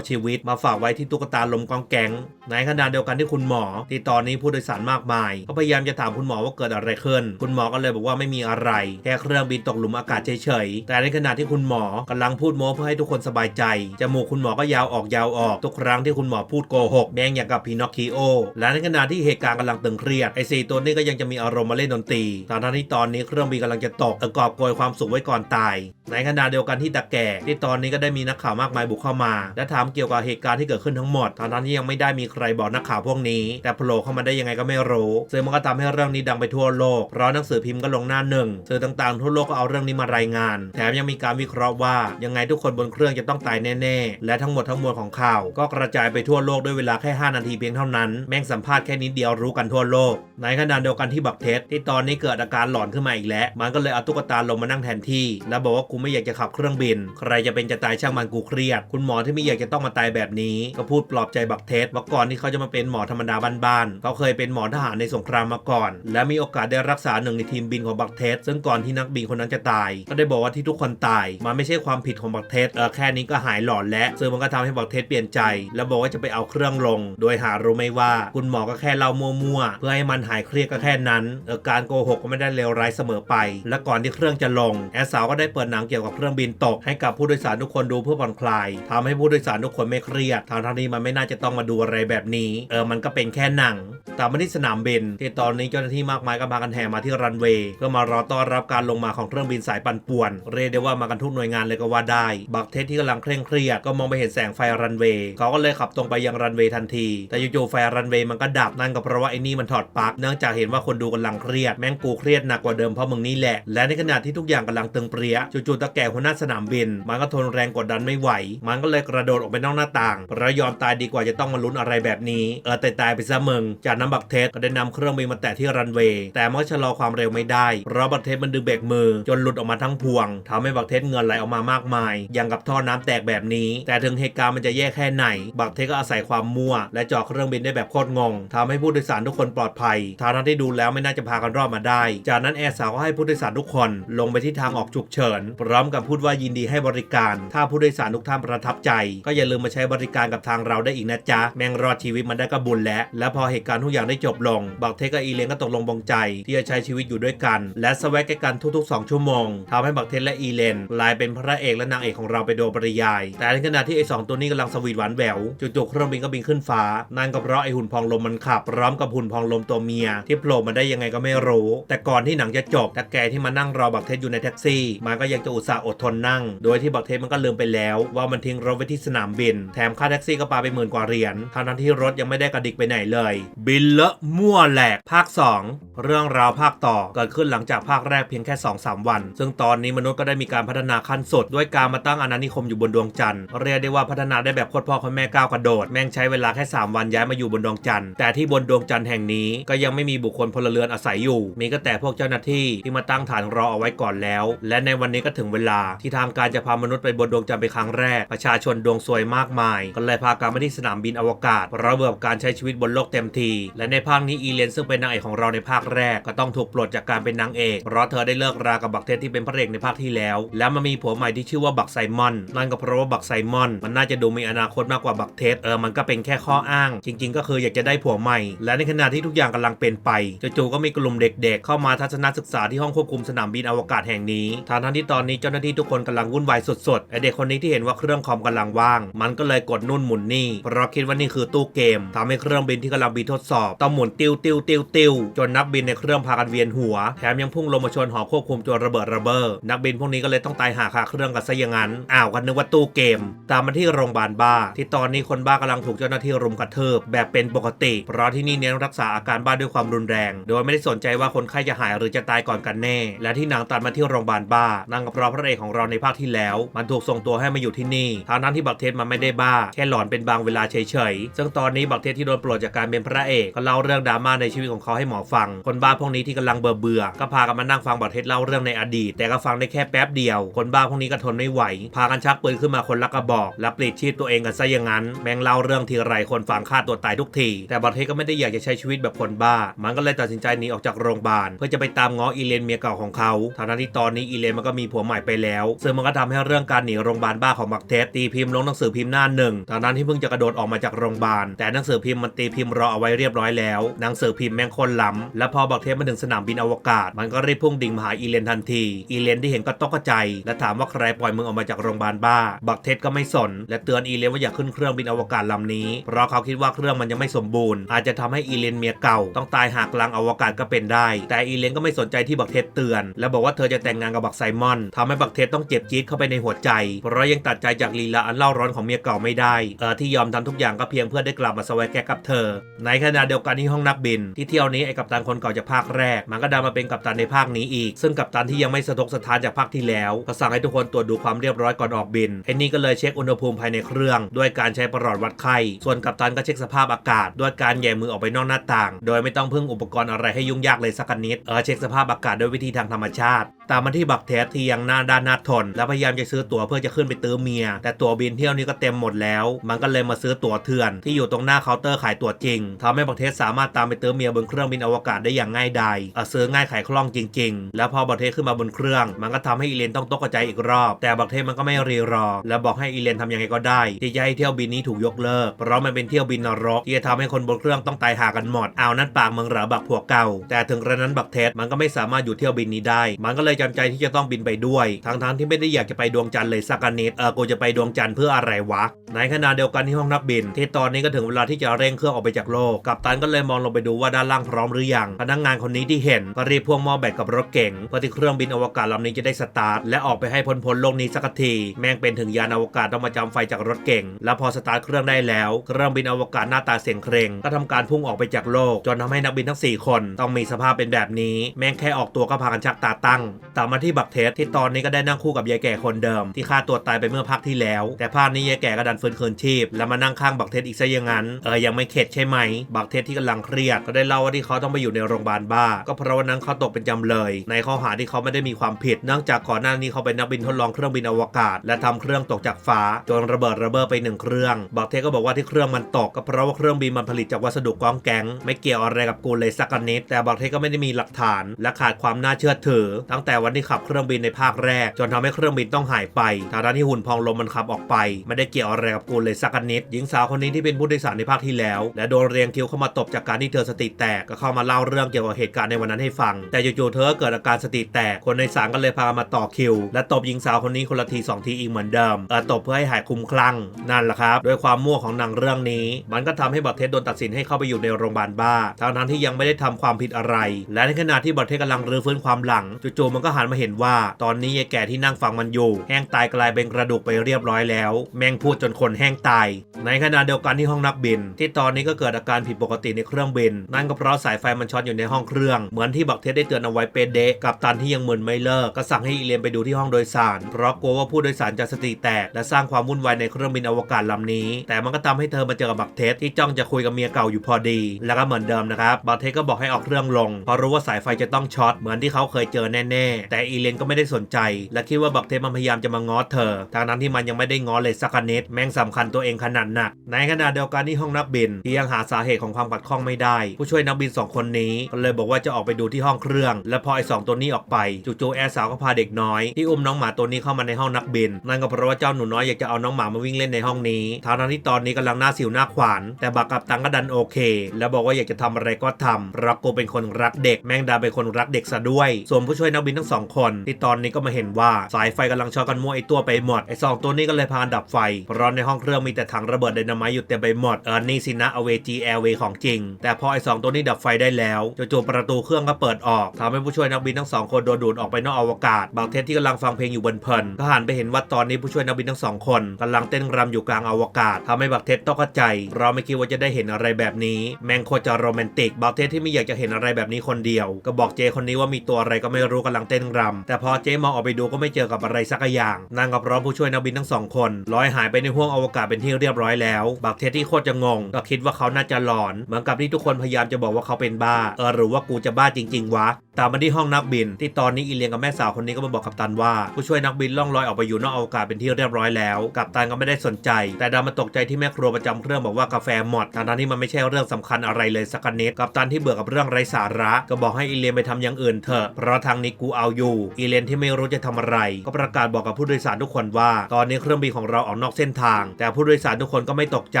ชีวิตมาฝากไว้ที่ตุ๊กตาลมกองแกงในขณะเดียวกันที่คุณหมอ ที่ตอนนี้ผู้โดยสารมากมาย ก็พยายามจะถามคุณหมอว่าเกิดอะไรขึ้นคุณหมอก็เลยบอกว่าไม่มีอะไร แค่เครื่องบินตกหลุมอากาศเฉยๆ แต่ในขณะที่คุณหมอกำลังพูดโม้เพื่อให้ทุกคนสบายใจ จมูกคุณหมอก็ยาวออกยาวออก ทุกครั้งที่คุณหมอพูดโกหกแมงอย่างกับพีนอคคิโอ และในขณะที่เหตุการณ์กำลังตึงเครียดไอสี่ตัวนี้ก็ยังจะมีอารมณ์มาเล่นดนตรีทางที่ตอนนี้เครื่องบินกำลังจะตกเออกอบโกยความสุขไว้ก่อนตาย ในขณะเดียวกันที่ตะแก่ที่ตอนนี้ก็ได้มีนักข่าวมากมายบุกเข้ามา และถามเกี่ยวกับเหตุการณ์ที่เกิดขึ้นทั้งหมดทางที่ยังไม่ได้มีใครบอกนักข่าวพวกนี้ แต่โผล่เข้ามาได้ยังไงก็ไม่รู้ซึ่งมันก็ทำให้เรื่องนี้ดังไปทั่วโลกเพราะหนังสือพิมพ์ก็ลงหน้าหนึ่งสื่อต่างๆทั่วโลกก็เอาเรื่องนี้มารายงาน แถมยังมีการวิเคราะห์ว่า ยังไงทุกคนบนเครื่องจะต้องตายแน่ๆ และทั้งหมดทั้งมวลของข่าว ก็กระจายไปทั่วโลกด้วยเวลาแค่ 5 นาทีเพียงเท่านั้น แม่งสัมภาษณ์แค่นิดเดียวรู้กันทั่วโลก ในขณะเดียวกันที่บักเทสที่ตอนนี้เกิดอาการหลอนขึ้นมาอีกแล้ว มันก็เลยเอาตุ๊กตาลงมานั่งแทนที่ แล้วบอกว่ากูไม่อยากจะขับเครื่องบิน ใครจะเป็นจะตายช่างมันกูเครียด คุณหมอที่ไม่อยากจะต้องมาตายแบบนี้ ก็พูดปลอบใจบักเทสว่าก่อนที่เขาจะมาเป็นหมอธรรมดาบ้านๆเขาเคยเป็นหมอทหารในสงครามมาก่อน และมีโอกาสได้รักษาหนึ่งในทีมบินของบักเทสซึ่งก่อนที่นักบินคนนั้นจะตาย ก็ได้บอกว่าที่ทุกคนตาย มันไม่ใช่ความผิดของบักเทสเออแค่นี้ก็หายหลอนแล้วซึ่งมันก็ทำให้บักเทสเปลี่ยนใจ แล้วบอกว่าจะไปเอาเครื่องลง โดยหารู้ไม่ว่าคุณหมอก็แค่เล่ามั่วๆเพื่อให้มันหายเครียดก็แค่นั้นเออการโกหกก็ไม่ได้เลวร้ายเสมอไป และก่อนที่เครื่องจะลงแอสสาวก็ได้เปิดหนังเกี่ยวกับเครื่องบินตกให้กับผู้โดยสารทุกคนดูเพื่อผ่อนคลายทำให้ผู้โดยสารทุกคนไม่เครียดทางทางนี้มันไม่น่าจะต้องมาดูอะไรแบบนี้ เออมันก็เป็นแค่หนังตามมาที่สนามบินที่ตอนนี้เจ้าหน้าที่มากมายก็พากันแห่มาที่รันเวย์เพื่อมารอต้อนรับการลงมาของเครื่องบินสายปั่นป่วน เรียกได้ว่ามากันทุกหน่วยงานเลยก็ว่าได้ บักเทสที่กำลังเคร่งเครียดก็มองไปเห็นแสงไฟรันเวย์เขาก็เลยขับตรงไปยังรันเวย์ทันที แต่จู่ๆไฟรันเวย์มันก็ดับนั่นก็เพราะว่าไอ้นี่มันถอดปลั๊กเนื่องจากเห็นว่าคนดูกำลังเครียดแม่งกูเครียดหนักกว่าเดิมเพราะมึงนี่แหละ และในขณะที่ทุกอย่างกำลังตึงเปรี้ยจู่ๆตะแก่หัวหน้าสนามบิน มันก็ทนแรงกดดันไม่ไหว มันก็เลยกระโดดออกไปนอกหน้าต่างเราะยอมตายดีกว่าจะต้องมาลุ้นอะไรแบบนี้ เออแต่ตายไปซะมึงจากนั้นบักเทสก็ได้นำเครื่องบินมาแตะที่รันเวย์แต่มันชะลออความเร็วไม่ได้เพราะบักเทสมันดึงเบรกมือ จนหลุดออกมาทั้งพวงทำให้บักเทสเงินไหลออกมามากมาย อย่างกับท่อน้ำแตกแบบนี้ แต่ถึงเหตุการณ์มันจะแย่แค่ไหน บักเทสก็อาศัยความมั่ว และเจาะเครื่องบินได้แบบโคตรงงทำให้ผู้โดยสารทุกคนปลอดภัยทางนั้นที่ดูแล้วไม่น่าจะพากันรอดมาได้ จากนั้นแอร์สาวก็ให้ผู้โดยสารทุกคนลงไปที่ทางออกฉุกเฉินพร้อมกับพูดว่ายินดีให้บริการ ถ้าผู้โดยสารทุกท่านประทับใจ ก็อย่าลืมมาใช้บริการกับทางเราได้อีกนะจ๊ะแมงรอดชีวิตมันได้ก็บุญแล้วและพอเหตุการณ์ทุกอย่างได้จบลงบักเทสกับอีเลนก็ตกลงบงใจ ที่จะใช้ชีวิตอยู่ด้วยกัน และสวักกันทุกๆ 2 ชั่วโมงทำให้บักเทสและอีเลนกลายเป็นพระเอกและนางเอกของเราไปโดยปริยาย แต่ในขณะที่ไอ้สองตัวนี้กำลังสวีทหวานแหววจู่ๆเครื่องบินก็บินขึ้นฟ้า นั่นก็เพราะไอ้หุ่นพองลมมันขับ พร้อมกับหุ่นพองลมตัวเมีย ที่โผล่มาได้ยังไงก็ไม่รู้ แต่ก่อนที่หนังจะจบตะแกที่มานั่งรอบักเทสอยู่ในแท็กซี่ มันก็ยังจะอุตส่าห์อดทนนั่ง โดยที่บักเทสมันก็ลืมไปแล้ว ว่ามันทิ้งรถไว้ที่สนามบิน แถมค่าแท็กซี่ก็ปาไปหมื่นกว่าเหรียญทั้งที่รถยังไม่ได้กระดิกไปไหนเลย บินเลอะมั่วแหลกภาค 2 เรื่องราวภาคต่อ เกิดขึ้นหลังจากภาคแรกเพียงแค่ 2-3 วัน ซึ่งตอนนี้มนุษย์ก็ได้มีการพัฒนาขั้นสุด ด้วยการมาตั้งอาณานิคมอยู่บนดวงจันทร์เรียกได้ว่าพัฒนาได้แบบโคตรพ่อโคตรแม่ก้าวกระโดด แม่งใช้เวลาแค่ 3 วันย้ายมาอยู่บนดวงจันทร์แต่ที่บนดวงจันทร์แห่งนี้ก็ยังไม่มีบุคคลพลเรือนอาศัยอยู่ มีก็แต่พวกเจ้าหน้าที่ที่มาตั้งฐานรอเอาไว้ก่อนแล้ว และในวันนี้ก็ถึงเวลาที่ทางการจะพามนุษย์ไปบนดวงจันทร์เป็นครั้งแรก ประชาชนดวงซวยมากมาย ก็เลยพากันมาที่สนามบินอวกาศเพราะเบื่อกับการใช้ชีวิตบนโลกเต็มที และในภาคนี้อีเลนซึ่งเป็นนางเอกของเราในภาคแรกก็ต้องถูกปลดจากการเป็นนางเอกเพราะเธอได้เลิกรากับบักเทสที่เป็นพระเอกในภาคที่แล้ว แล้วมามีผัวใหม่ที่ชื่อว่าบักไซมอนนั่นก็เพราะว่าบักไซมอน มันน่าจะดูมีอนาคตมากกว่าบักเทสเออมันก็เป็นแค่ข้ออ้าง จริง ๆ ก็คืออยากจะได้ผัวใหม่ และในขณะที่ทุกอย่างกำลังเป็นไปจู่ๆก็มีกลุ่มเด็ก ๆ เข้ามาทัศนศึกษาที่ห้องควบคุมสนามบินอวกาศแห่งนี้ทางทั้งที่ตอนนี้เจ้าหน้าที่ทุกคนกำลังวุ่นวายสุดๆไอเด็กคนนี้ที่เห็นว่าเครื่องคอมกำลังว่าง มันก็เลยกดนู่นหมุนนี่เพราะคิดว่านี่คือตู้เกมทำให้เครื่องบินที่กำลังบินทดสอบต้องหมุนติ้วติ้วติ้วติ้วจนนักบินในเครื่องพากันเวียนหัว แถมยังพุ่งลงมาชนหอควบคุมจนระเบิดระเบ้อนักบินพวกนี้ก็เลยต้องตายหาคาเครื่องกันซะอย่างนั้นอ้าวกันนึกว่าตู้เกม ตามมาที่โรงพยาบาลบ้า ที่ตอนนี้คนบ้ากำลังถูกเจ้าหน้าที่รุมกระทืบแบบเป็นปกติ เพราะที่นี่เน้นรักษาอาการบ้าด้วยความรุนแรง โดยไม่ได้สนใจว่าคนไข้จะหายหรือจะตายก่อนกันแน่ และที่หนังตัดมาที่โรงพยาบาลบ้านั่งกับพราะพระเอกของเราในภาคที่แล้ว มันถูกส่งตัวให้มาอยู่ที่นี่ทางนั้นที่บักเทสมันไม่ได้บ้า แค่หลอนเป็นบางเวลาเฉยๆซึ่งตอนนี้บักเทสที่โดนปลดจากการเป็นพระเอกก็เล่าเรื่องดราม่าในชีวิตของเขาให้หมอฟัง คนบ้าพวกนี้ที่กำลังเบื่อเบื่อๆก็พากันมานั่งฟังบักเทศเล่าเรื่องในอดีต แต่ก็ฟังได้แค่แป๊บเดียว คนบ้าพวกนี้ก็ทนไม่ไหว พากันชักปืนขึ้นมาคนละกระบอก และปลีดชีพตัวเองกันซะอย่างนั้น แม่งเล่าเรื่องทีไรคนฟังฆ่าตัวตายทุกที แต่บักเทศก็ไม่ได้อยากจะใช้ชีวิตแบบคนบ้า มันก็เลยตัดสินใจหนีออกจากโรงพยาบาลเพื่อจะไปตามง้ออีเลนเมียเก่าของเขาทั้งๆที่ตอนนี้อีเลนมันก็มีผัวใหม่ไปแล้ว ซึ่งมันก็ทำให้เรื่องการหนีโรงพยาบาลบ้าของบักเทศตีพิมพ์ลงหนังสือพิมพ์หน้าหนึ่งทั้งๆที่เพิ่งจะกระโดดออกมาจากโรงพยาบาลแต่หนังสือพิมพ์มันตีพิมพ์รอเอาไว้เรียบร้อยแล้วหนังสือพิมพ์แม่งคนล้ำและพอบักเทศมาถึงสนามบินอวกาศ มันก็รีบพุ่งดิ่งมาหาอีเลนทันที อีเลนที่เห็นก็ตกใจ และถามว่าใครปล่อยมึงออกมาจากโรงพยาบาลบ้า บักเทศก็ไม่สน และเตือนอีเลนว่าอย่าขึ้นเครื่องบินอวกาศลำนี้ เพราะเขาคิดว่าเครื่องมันยังไม่สมบูรณ์ อาจจะทำให้อีเลนเมียเก่า ต้องตายหากลางอวกาศก็เป็นได้ แต่อีเลนก็ไม่สนใจที่บักเทศเตือน และบอกว่าเธอจะแต่งงานกับบักไซมอนทำให้บักเทศต้องเจ็บจี๊ดเข้าไปในหัวใจ เพราะยังตัดใจจากลีลาอันเล่าร้อนของเมียเก่าไม่ได้ เออที่ยอมทำทุกอย่างก็เพียงเพื่อได้กลับมาสวายแกกกับเธอ ในขณะเดียวกันที่ห้องนักบิน ที่เที่ยวนี้ไอ้กัปตันคนเก่าจากภาคแรก มันก็ดันมาเป็นกัปตันในภาคนี้อีก ซึ่งกัปตันที่ยังไม่สะทกสะท้านจากภาคที่แล้วก็สั่งให้ทุกคนตรวจดูความเรียบร้อยก่อนออกบินเฮนนี่ก็เลยเช็คอุณหภูมิภายในเครื่อง ด้วยการใช้ประหลอดวัดไข้ ส่วนกัปตันก็เช็คสภาพอากาศ ด้วยการแย่มือออกไปนอกหน้าต่าง โดยไม่ต้องพึ่งอุปกรณ์อะไรให้ยุ่งยากเลยสักนิดเออเช็คสภาพอากาศด้วยวิธีทางธรรมชาติ ตามมาที่บักเทสที่ยังหน้าด้านหน้าทน แล้วพยายามจะซื้อตั๋วเพื่อจะขึ้นไปตื้อเมีย แต่ตั๋วบินเที่ยวนี้ก็เต็มหมดแล้ว มันก็เลยมาซื้อตั๋วเถื่อน ที่อยู่ตรงหน้าเคาน์เตอร์ขายตั๋วจริงทำให้บักเทสสามารถตามไปตื้อเมียบนเครื่องบินอวกาศได้อย่างง่ายดายซื้อง่ายขายคล่องจริง ๆ แล้วพอบักเทสขึ้นมาบนเครื่อง มันก็ทำให้อีเลนต้องตกใจอีกรอบ แต่บักเทสมันก็ไม่รีรอ แล้วบอกให้อีเลนทำยังไงก็ได้ ที่จะให้เที่ยวบินนี้ถูกยกเลิก เพราะมันเป็นเที่ยวบินนรกที่จะทำให้คนบนเครื่องต้องตายหากันหมดเอานั่นปากมึงเหรอบักผัวเก่า แต่ถึงกระนั้นบักเทสมันก็ไม่สามารถอยู่เที่ยวบินนี้ได้ มันก็เลยจำใจที่จะต้องบินไปด้วย ทั้งๆที่ไม่ได้อยากจะไปดวงจันทร์เลยสักนิดเออกูจะไปดวงจันทร์เพื่ออะไรวะ ในขณะเดียวกันที่ห้องนักบิน ที่ตอนนี้ก็ถึงเวลาที่จะเร่งเครื่องออกไปจากโลก กัปตันก็เลยมองลงไปดูว่าด้านล่างพร้อมหรือยัง พนักงานคนนี้ที่เห็นก็รีบพ่วงหม้อแบตกับรถเก๋งเพื่อที่เครื่องบินอวกาศลำนี้จะได้สตาร์ทและออกไปให้พ้นพ้นโลกนี้สักทีแม่งเป็นถึงยานอวกาศต้องมาจำไฟจากรถเก๋งแล้วพอสตาร์ทเครื่องได้แล้วเครื่องบินอวกาศหน้าตาเสียงเคร่งก็ทำการพุ่งออกไปจากโลก จนทำให้นักบินทั้งสี่คน ต้องมีสภาพเป็นแบบนี้ แม่งแค่ออกตัวก็พากันชักตาตั้ง ตามมาที่บักเทสที่ตอนนี้ก็ได้นั่งคู่กับยายแก่คนเดิม ที่ฆ่าตัวตายไปเมื่อภาคที่แล้ว แต่ภาคนี้ยายแก่ก็ดันฟื้นคืนชีพ แล้วมานั่งข้างบักเทสอีกซะอย่างนั้นเออยังไม่เข็ดใช่ไหม บักเทสที่กำลังเครียดก็ได้เล่าว่าที่เขาต้องไปอยู่ในโรงพยาบาลบ้า ก็เพราะวันนั้นเขาตกเป็นจำเลย ในข้อหาที่เขาไม่ได้มีความผิดเนื่องจากก่อนหน้านี้เขาเป็นนักบินทดลองเครื่องบินอวกาศ และทำเครื่องตกจากฟ้าจนระเบิดระเบ้อไปหนึ่งเครื่อง บักเทสก็บอกว่าที่เครื่องมันตกก็เพราะว่าเครื่องบินมันผลิตจากวัสดุกองแกงไม่เกี่ยวอะไรกับกูเลยสักนิดแต่บักเทสก็ไม่ได้มีหลักฐาน และขาดความน่าเชื่อถือ ตั้งแต่วันที่ขับเครื่องบินในภาคแรก จนทำให้เครื่องบินต้องหายไปทางด้านที่หุ่นพองลมมันขับออกไป ไม่ได้เกี่ยวอะไรกับกูเลยสักนิด หญิงสาวคนนี้ที่เป็นผู้โดยสารในภาคที่แล้ว และโดนเรียงคิวเข้ามาตบจากการที่เธอสติแตกก็เข้ามาเล่าเรื่องเกี่ยวกับเหตุการณ์ในวันนั้นให้ฟัง แต่จู่ๆเธอเกิดอาการสติแตกคนในศาลก็เลยพามาต่อคิว และตบหญิงสาวคนนี้คนละทีสองทีอีกเหมือนเดิมเออตบเพื่อให้หายคลุ้มคลั่งนั่นแหละครับด้วยความมั่วของหนังเรื่องนี้ มันก็ทำให้บัตเทสโดนตัดสินให้เข้าไปอยู่ในโรงพยาบาลบ้าทั้งนั้นที่ยังไม่ได้ทำความผิดอะไร และในขณะที่บัตเทสกำลังรื้อฟื้นความหลังจู่ๆมันก็หันมาเห็นว่า ตอนนี้ยายแก่ที่นั่งฟังมันอยู่ แห้งตายกลายเป็นกระดูกไปเรียบร้อยแล้ว แมงพูดจนคนแห้งตาย ในขณะเดียวกันที่ห้องนักบิน ที่ตอนนี้ก็เกิดอาการผิดปกติในเครื่องบิน นั่นก็เพราะสายไฟมันช็อตอยู่ในห้องเครื่องเหมือนที่บักเทสได้เตือนเอาไว้เป็นเดะกับตันที่ยังมึนไม่เลิกก็สั่งให้อีเลียนไปดูที่ห้องโดยสาร เพราะกลัวว่าผู้โดยสารจะสติแตกและสร้างความวุ่นวายในเครื่องบินอวกาศลำนี้ แต่มันก็ทำให้เธอมาเจอกับบักเทสที่จ้องจะคุยกับเมียเก่าอยู่พอดี แล้วก็เหมือนเดิมนะครับบักเทสก็บอกให้เอาเครื่องลงเพราะรู้ว่าสายไฟจะต้องช็อตเหมือนที่เขาเคยเจอแน่ๆแต่อีเลนก็ไม่ได้สนใจ และคิดว่าบักเทมันพยายามจะมาง้อเธอทางนั้นที่มันยังไม่ได้ง้อเลยสักนิดแม่งสำคัญตัวเองขนาดหนักในขณะเดียวกันที่ห้องนักบินที่ยังหาสาเหตุของความขัดข้องไม่ได้ ผู้ช่วยนักบินสองคนนี้ก็เลยบอกว่าจะออกไปดูที่ห้องเครื่อง และพอไอ้สองตัวนี้ออกไปจู่ๆแอร์สาวก็พาเด็กน้อยที่อุ้มน้องหมาตัวนี้เข้ามาในห้องนักบินนั่นก็เพราะว่าเจ้าหนูน้อยอยากจะเอาน้องหมามาวิ่งเล่นในห้องนี้ทางนั้นที่ตอนนี้กำลังหน้าสิวหน้าขวานแต่บักกับตังก็ดันโอเค แล้วบอกว่าอยากจะทำอะไรก็ทำราะกูเป็นคนรักเด็กแม่งดาเป็นคนรักเด็กซะด้วยส่วนผู้ช่วยนักบินทั้งสองคน ที่ตอนนี้ก็มาเห็นว่าสายไฟกำลังช็อตกันมั่วไอตัวไปหมดไอสองตัวนี้ก็เลยพานดับไฟ เพราะในห้องเครื่องมีแต่ถังระเบิดไดนามต์อยู่เต็มไปหมดเออนี่สินะอเวจีแอร์เวของจริง แต่พอไอสองตัวนี้ดับไฟได้แล้วจู่ๆประตูเครื่องก็เปิดออกทำให้ผู้ช่วยนักบินทั้งสองคนโดนดูดออกไปนอกอวกาศ บางเทสที่กำลังฟังเพลงอยู่บนเพลินก็หันไปเห็นว่าตอนนี้ผู้ช่วยนักบินทั้งสองคนกำลังเต้นรำอยู่กลางอวกาศทำให้บักเทสตกใจ เราไม่คิดว่าจะได้เห็นอะไรแบบนี้ แมงโคตรจะโรแมนติกบักเทสที่ไม่อยากจะเห็นอะไรแบบนี้คนเดียว ก็บอกเจคนนี้ว่ามีตัวอะไรก็ไม่รู้กำลังเต้นต้นรำแต่พอเจ๊มองออกไปดูก็ไม่เจอกับอะไรสักอย่างนั่นก็เพราะผู้ช่วยนักบินทั้งสองคนลอยหายไปในห้วงอวกาศเป็นที่เรียบร้อยแล้วบักเทสที่โคตรจะงง ก็คิดว่าเขาน่าจะหลอน เหมือนกับที่ทุกคนพยายามจะบอกว่าเขาเป็นบ้าเออหรือว่ากูจะบ้าจริง ๆ วะตามมาที่ห้องนักบิน ที่ตอนนี้อีเลียงกับแม่สาวคนนี้ก็มาบอกกัปตันว่า ผู้ช่วยนักบินล่องลอยออกไปอยู่นอกอวกาศเป็นที่เรียบร้อยแล้ว กัปตันก็ไม่ได้สนใจ แต่ดันมาตกใจที่แม่ครัวประจำเครื่องบอกว่ากาแฟหมดทั้งๆที่มันไม่ใช่เรื่องสำคัญอะไรเลยสักนิดกัปตันที่เบื่อกับเรื่องไร้สาระ ก็บอกให้อีเลียนไปทำอย่างอื่นเถอะเพราะทางนี้กูเอาอยู่ อีเลนที่ไม่รู้จะทำอะไร ก็ประกาศบอกกับผู้โดยสารทุกคนว่า ตอนนี้เครื่องบินของเราออกนอกเส้นทาง แต่ผู้โดยสารทุกคนก็ไม่ตกใจ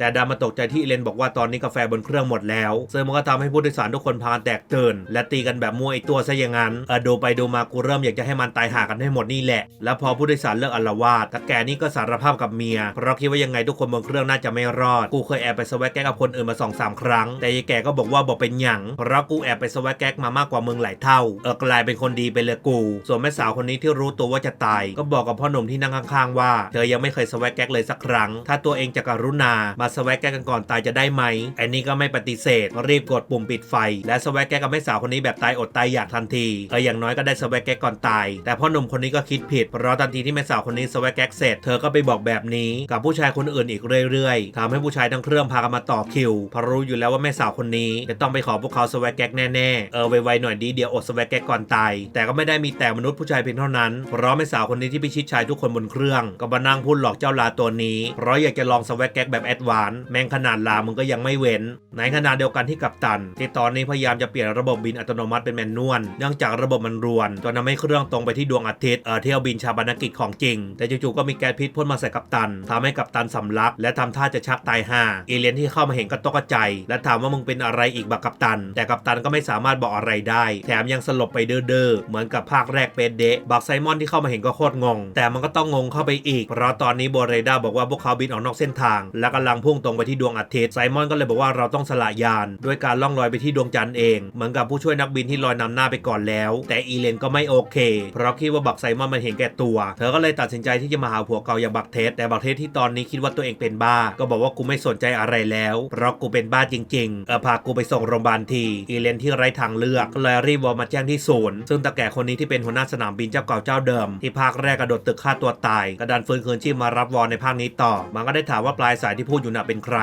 แต่ดันมาตกใจที่อีเลนบอกว่าตอนนี้กาแฟบนเครื่องหมดแล้ว ซึ่งมันก็ทำให้ผู้โดยสารทุกคนพานแตกตื่นและตีกันแบบมั่วไอตัวซะอย่างนั้นเออดูไปดูมากูเริ่มอยากจะให้มันตายหากันให้หมดนี่แหละ แล้วพอผู้โดยสารเลิกอาลวาดตะแกนี่ก็สารภาพกับเมีย เพราะคิดว่ายังไงทุกคนบนเครื่องน่าจะไม่รอด กูเคยแอบไปสวักแก๊กกับคนอื่นมาสองสามครั้ง แต่ยายแกก็บอกว่าบอกเป็นหยัง เพราะกูแอบไปสวักแก๊กมามากกว่ามึงหลายเท่า เออกลายเป็นคนดีไปเลยกู ส่วนแม่สาวคนนี้ที่รู้ตัวว่าจะตาย ก็บอกกับพ่อหนุ่มที่นั่งข้างๆว่า เธอยังไม่เคยสวักแก๊กเลยสักครั้ง ถ้าตัวเองจะกรุณา มาสวักแก๊กกันก่อนตายจะได้ไหมไอ้นี่ก็ไม่ปฏิเสธ รีบกดปุ่มปิดไฟ และสวักแก๊กกับแม่สาวคนนี้แบบตายอดตายอยากทันทีเอออย่างน้อยก็ได้สวักแก๊กก่อนตาย แต่พ่อหนุ่มคนนี้ก็คิดผิด เพราะทันทีที่แม่สาวคนนี้สวักแก๊กเสร็จ เธอก็ไปบอกแบบนี้กับผู้ชายคนอื่นอีกเรื่อยๆทำให้ผู้ชายทั้งเครื่องพากันมาต่อคิวเพราะรู้อยู่แล้วว่าแม่สาวคนนี้จะต้องไปขอพวกเขาสวักแก๊กแน่ๆเออไวๆหน่อยดีเดี๋ยวอดสวักแก๊กก่อนตายแต่ก็ไม่ได้มีแต่มนุษย์ผู้ชายเพียงเท่านั้น เพราะแม่สาวคนนี้ที่พิชิตชายทุกคนบนเครื่อง ก็มานั่งพูดหลอกเจ้าลาตัวนี้ เพราะอยากจะลองสวักแก๊กแบบแอดวานแม่งขนาดลามึงก็ยังไม่เว้น ในขณะเดียวกันที่กัปตัน ที่ตอนนี้พยายามจะเปลี่ยนระบบบินอัตโนมัติเป็นแมนนวลเนื่องจากระบบมันรวนจนทำให้เครื่องตรงไปที่ดวงอาทิตย์เออเที่ยวบินชาบานกิจของจริง แต่จู่ๆก็มีแก๊สพิษพ่นมาใส่กัปตันทำให้กัปตันสำลัก และทำท่าจะชักตายห่าเอเลียนที่เข้ามาเห็นก็ตกใจ และถามว่ามึงเป็นอะไรอีกบักกัปตัน แต่กัปตันก็ไม่สามารถบอกอะไรได้ แถมยังสลบไปเด้อๆเหมือนกับภาคแรกเป็นเดะบักไซมอนที่เข้ามาเห็นก็โคตรงง แต่มันก็ต้องงงเข้าไปอีก เพราะตอนนี้โบเรดาบอกว่าพวกเขาบินออกนอกเส้นทาง และกำลังพุ่งตรงไปที่ดวงอาทิตย์ไซมอนก็เลยบอกว่าเราต้องสละยาน ด้วยการล่องลอยไปที่ดวงจันทร์เอง เหมือนกับผู้ช่วยนักบินที่ลอยนำหน้าไปก่อนแล้ว แต่อีเลนก็ไม่โอเค เพราะคิดว่าบักไซมอนมันเห็นแก่ตัว เธอก็เลยตัดสินใจที่จะมาหาผัวเก่าอย่างบักเทสแต่บักเทสที่ตอนนี้คิดว่าตัวเองเป็นบ้า ก็บอกว่ากูไม่สนใจอะไรแล้ว เพราะกูเป็นบ้าจริง ๆ เออพากูไปส่งโรงพยาบาลทีอีเลนที่ไร้ทางเลือกก็เลยรีบวอมาแจ้งที่ศูนย์ซึ่งตาแก่คนนี้ที่เป็นหัวหน้าสนามบินเจ้าเก่าเจ้าเดิม ที่ภาคแรกกระโดดตึกฆ่าตัวตายกระดานฟื้นคืนชีพมารับวอลในภาคนี้ต่อ มันก็ได้ถามว่าปลายสายที่พูดอยู่น่ะเป็นใคร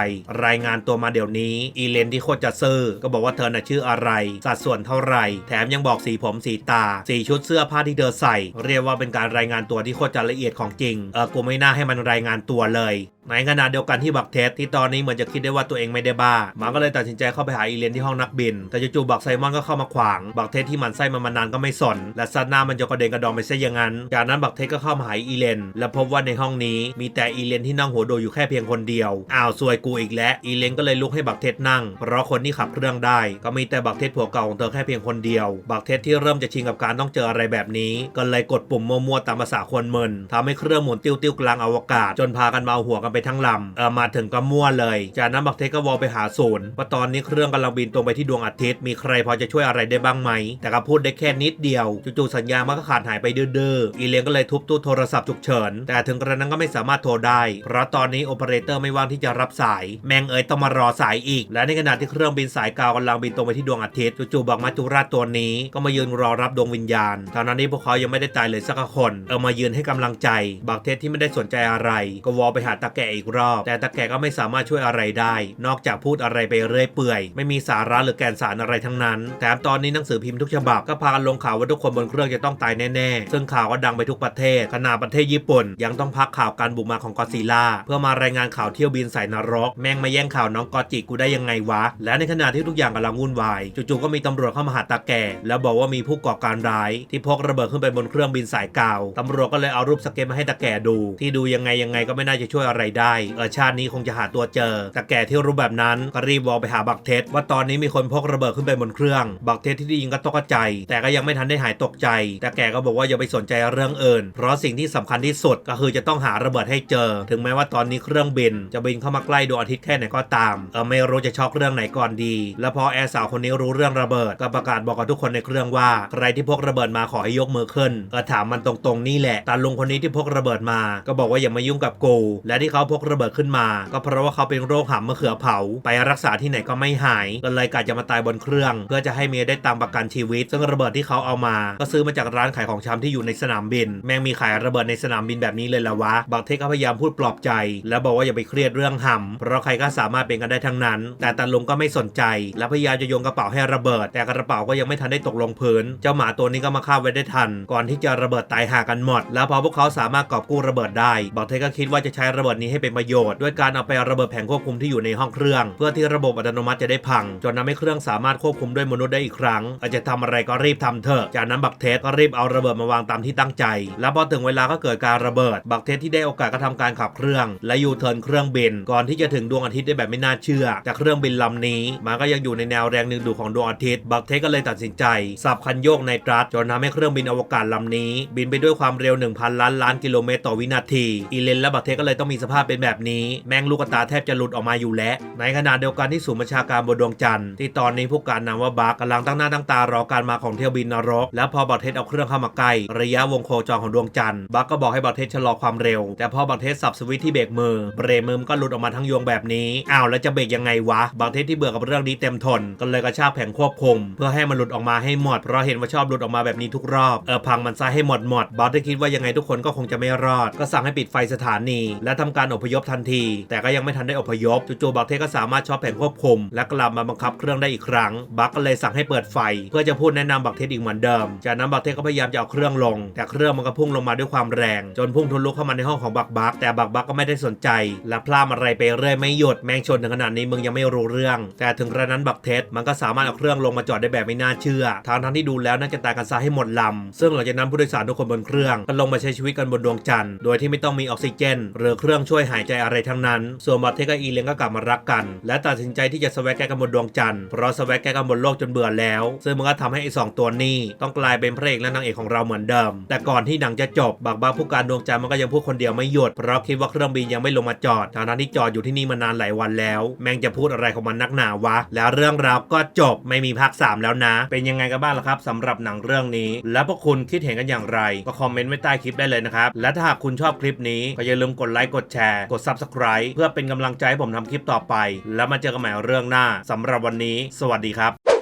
รายงานตัวมาเดี๋ยวนี้อีเลนที่โคตรจะซื่อก็บอกว่าเธอน่ะชื่ออะไร สัดส่วนเท่าไหร่ แถมยังบอกสีผมสีตา สีชุดเสื้อผ้าที่เธอใส่ เรียกว่าเป็นการรายงานตัวที่โคตรจะละเอียดของจริงเออกูไม่น่าให้มันรายงานตัวเลย ในขณะเดียวกันที่บักเทสที่ตอนนี้เหมือนจะคิดได้ว่าตัวเองไม่ได้บ้า มันก็เลยตัดสินใจเข้าไปหาอีเลนที่ห้องนักบิน แต่จู่ๆบักไซมอนก็เข้ามาขวาง บักเทสที่หมันไส้มันมานานก็ไม่สน และซัดหน้ามันจะกระเด็นกระดองไปซะอย่างนั้น จากนั้นบักเทสก็เข้ามาหาอีเลน และพบว่าในห้องนี้มีแต่อีเลนที่นั่งหัวโดอยู่แค่เพียงคนเดียว อ้าวซวยกูอีกแล้ว อีเลนก็เลยลุกให้บักเทสนั่ง เพราะคนที่ขับเครื่องได้ ก็มีแต่บักเทสผัวเก่าของเธอแค่เพียงคนเดียว บักเทสที่เริ่มจะชินกับการต้องเจออะไรแบบนี้ ก็เลยกดปุ่มมัวๆตามภาษาคนมึนทำให้เครื่องหมุนติ้วๆกลางอวกาศ จนพากันมาหัวกันไปทั้งลำเออมาถึงก็มั่วเลย จากนั้นบักเทสก็วอลไปหาศูนย์ว่าตอนนี้เครื่องกำลังบินตรงไปที่ดวงอาทิตย์มีใครพอจะช่วยอะไรได้บ้างไหม แต่ก็พูดได้แค่นิดเดียวจู่ๆสัญญาณมันก็ขาดหายไปดื้อๆอีเลียนก็เลยทุบตู้โทรศัพท์ฉุกเฉิน แต่ถึงกระนั้นก็ไม่สามารถโทรได้ เพราะตอนนี้โอเปอเรเตอร์ไม่ว่างที่จะรับสาย แมงเอ๋ยต้องมารอสายอีก และในขณะที่เครื่องบินสายกาวกำลังบินตรงไปที่ดวงอาทิตย์จู่ๆบักมาจุราชตัวนี้ก็มายืนรอรับดวงวิญญาณทางนั้นนี้พวกเขายังไม่ได้ตายเลยสักคน เออมายืนให้กำลังใจบักเทสที่ไม่ได้สนใจอะไร ก็วอลไปหาตาแกอีกรอบ แต่ตาแกก็ไม่สามารถช่วยอะไรได้ นอกจากพูดอะไรไปเรื่อยเปื่อย ไม่มีสาระหรือแกนสารอะไรทั้งนั้น แถมตอนนี้หนังสือพิมพ์ทุกฉบับก็พากันลงข่าวว่าทุกคนบนเครื่องจะต้องตายแน่ๆ ซึ่งข่าวก็ดังไปทุกประเทศขนาดประเทศญี่ปุ่น ยังต้องพักข่าวการบุกมาของกอซิล่าเพื่อมารายงานข่าวเที่ยวบินใส่นรก แม่งมาแย่งข่าวน้องกอจิกูได้ยังไงวะ และในขณะที่ทุกอย่างกำลังวุ่นวายจู่ๆก็มีตำรวจเข้ามาหาตาแก่ แล้วบอกว่ามีผู้ก่อการร้าย ที่พกระเบิดขึ้นไปบนเครื่องบินสายเกาตำรวจก็เลยเอารูปสเก็ตมาให้ตาแก่ดู ที่ดูยังไงยังไงก็ไม่น่าจะช่วยอะไรได้เออชาตินี้คงจะหาตัวเจอ แตาแก่ที่รู้แบบนั้นก็รีบวอลไปหาบักเทสว่าตอนนี้มีคนพกระเบิดขึ้นไปบนเครื่อง บักเทสที่ได้ยินก็ตกใจ แต่ก็ยังไม่ทันได้หายตกใจ แต่แกก็บอกว่าอย่าไปสนใจเรื่องอื่น เพราะสิ่งที่สำคัญที่สุดก็คือจะต้องหาระเบิดให้เจอ ถึงแม้ว่าตอนนี้เครื่องบิน จะบินเข้ามาใกล้ดวงอาทิตย์แค่ไหนก็ตามเออไม่รู้จะช็อกเรื่องไหนก่อนดี แล้วพอแอร์สาวคนนี้รู้เรื่องระเบิดก็ประกาศบอกกับทุกคนในเครื่องว่าใครที่พกระเบิดมาขอให้ยกมือขึ้นเออถามมันตรงๆนี่แหละตาลุงคนนี้ที่พกระเบิดมา ก็บอกว่าอย่ามายุ่งกับกูและที่เขาพกระเบิดขึ้นมา ก็เพราะว่าเขาเป็นโรคหำมะเขือเผา ไปรักษาที่ไหนก็ไม่หายก็เลยกะจะมาตายบนเครื่อง เพื่อจะให้เมียได้ตามประกันชีวิต ซึ่งระเบิดที่เขาเอามา ก็ซื้อมาจากร้านขายของชำที่อยู่ในสนามบิน แม่งมีขายระเบิดในสนามบินแบบนี้เลยละวะบักเทก็พยายามพูดปลอบใจ แล้วบอกว่าอย่าไปเครียดเรื่องหำเพราะใครก็สามารถเป็นกันได้ทั้งนั้น แต่ตาลุงก็ไม่สนใจ และพยายามจะโยงกระเป๋าให้ระเบิด แต่กระเป๋าก็ยังไม่ทันได้ตกลงพื้น เจ้าหมาตัวนี้ก็มาฆ่าไว้ได้ทัน ก่อนที่จะระเบิดตายหากันหมด แล้วพอพวกเขาสามารถกอบกู้ระเบิดได้บักเทคก็คิดว่าจะใช้ระเบิดนี้ให้เป็นประโยชน์ด้วยการเอาไประเบิดแผงควบคุมที่อยู่ในห้องเครื่อง เพื่อที่ระบบอัตโนมัติจะได้พัง จนทำให้เครื่องสามารถควบคุมด้วยมนุษย์ได้อีกครั้ง อาจจะทำอะไรก็รีบทำเถอะ จากนั้นบักเทสก็รีบเอาระเบิดมาวางตามที่ตั้งใจ แล้วพอถึงเวลาก็เกิดการระเบิด บักเทสที่ได้โอกาสก็ทำการขับเครื่อง และยูเทิร์นเครื่องบิน ก่อนที่จะถึงดวงอาทิตย์ได้แบบไม่น่าเชื่อแต่เครื่องบินลำนี้มันก็ยังอยู่ในแนวแรงดึงดูดของดวงอาทิตย์ บักเทสก็เลยตัดสินใจสับคันโยกในตรัสจนทำให้เครื่องบินอวกาศลำนี้ บินไปด้วยความเร็ว 1,000 ล้านล้านกิโลเมตรต่อวินาที อีเลนและบักเทสก็เลยต้องมีสภาพเป็นแบบนี้แมงลูกตาแทบจะหลุดออกมาอยู่แล้ว ในขณะเดียวกันที่ศูนย์บัญชาการบนดวงจันทร์ที่ตอนนี้ผู้การนามว่าบักกำลังตั้งหน้าตั้งตารอการมาของเที่ยวบินนรก แล้วพอบักเทสเอาเครื่องเข้ามาใกล้ระยะวงโคจรของดวงจันทร์บักก็บอกให้บักเทสชะลอความเร็ว แต่พอบักเทสสับสวิตที่เบรกมือเบรกมือมันก็หลุดออกมาทั้งยวงแบบนี้อ้าวแล้วจะเบรกยังไงวะบักเทสที่เบื่อกับเรื่องนี้เต็มทนก็เลยกระชากแผงควบคุม เพื่อให้มันหลุดออกมาให้หมดเพราะเห็นว่าชอบหลุดออกมาแบบนี้ทุกรอบเออพังมันซะให้หมดหมดบักเทสคิดว่ายังไงทุกคนก็คงจะไม่รอด ก็สั่งให้ปิดไฟสถานี และทำการอพยพทันที แต่ก็ยังไม่ทันได้อพยพจู่ๆบักเทสก็สามารถช็อปแผงควบคุม และกลับมาบังคับเครื่องได้อีกครั้ง บักก็เลยสั่งให้เปิดไฟ เพื่อจะพูดแนะนำบักเทสอีกเหมือนเดิม จากนั้นบักเทสก็พยายามจะเอาเครื่องลง แต่เครื่องมันก็พุ่งลงมาด้วยความแรง จนพุ่งทะลุเข้ามาในห้องของบักบักแต่บักบักก็ไม่ได้สนใจ และพลาดอะไรไปเรื่อยไม่หยุดแมงชนถึงขนาดนี้มึงยังไม่รู้เรื่อง แต่ถึงกระนั้นบักเทสมันก็สามารถเอาเครื่องลงมาจอดได้แบบไม่น่าเชื่อทางทั้งที่ดูแล้วน่าจะตายกันซะให้หมดลำซึ่งหลังจากนั้นผู้โดยสารทุกคนบนเครื่องก็ลงมาใช้ชีวิตกันบนดวงจันทร์โดยที่ไม่ต้องมีออกซิเจน หรือเครื่องช่วยหายใจอะไรทั้งนั้น ส่วนบักเทกับอีเลนก็กลับมารักกัน และตัดสินใจที่จะสวกแกกันบนดวงจันทร์เพราะสวกแกกันบนโลกจนเบื่อแล้ว ซึ่งมันก็ทำให้ไอ้สองตัวนี้ต้องกลายเป็นพระเอกและนางเอกของเราเหมือนเดิม แต่ก่อนที่หนังจะจบบักบักผู้การดวงจันทร์มันก็ยังพูดคนเดียวไม่หยุดเพราะคิดว่าเครื่องบินยังไม่ลงมาจอดทางนั้นที่จอดอยู่ที่นี่มานานหลายวันแล้ว แม่งจะพูดอะไรของมันนักหนาวะ แล้วเรื่องราวก็จบไม่มีภาค 3 แล้วนะ เป็นยังไงกันบ้างล่ะครับสำหรับหนังเรื่องนี้ แล้วพวกคุณคิดเห็นกันอย่างไร ก็คอมเมนต์ไว้ใต้คลิปได้เลยนะครับและถ้าหากคุณชอบคลิปนี้ก็อย่าลืมกดไลค์กดแชร์กด Subscribe เพื่อเป็นกำลังใจให้ผมทำคลิปต่อไป แล้วมาเจอกันใหม่เรื่องหน้าสำหรับวันนี้ สวัสดีครับ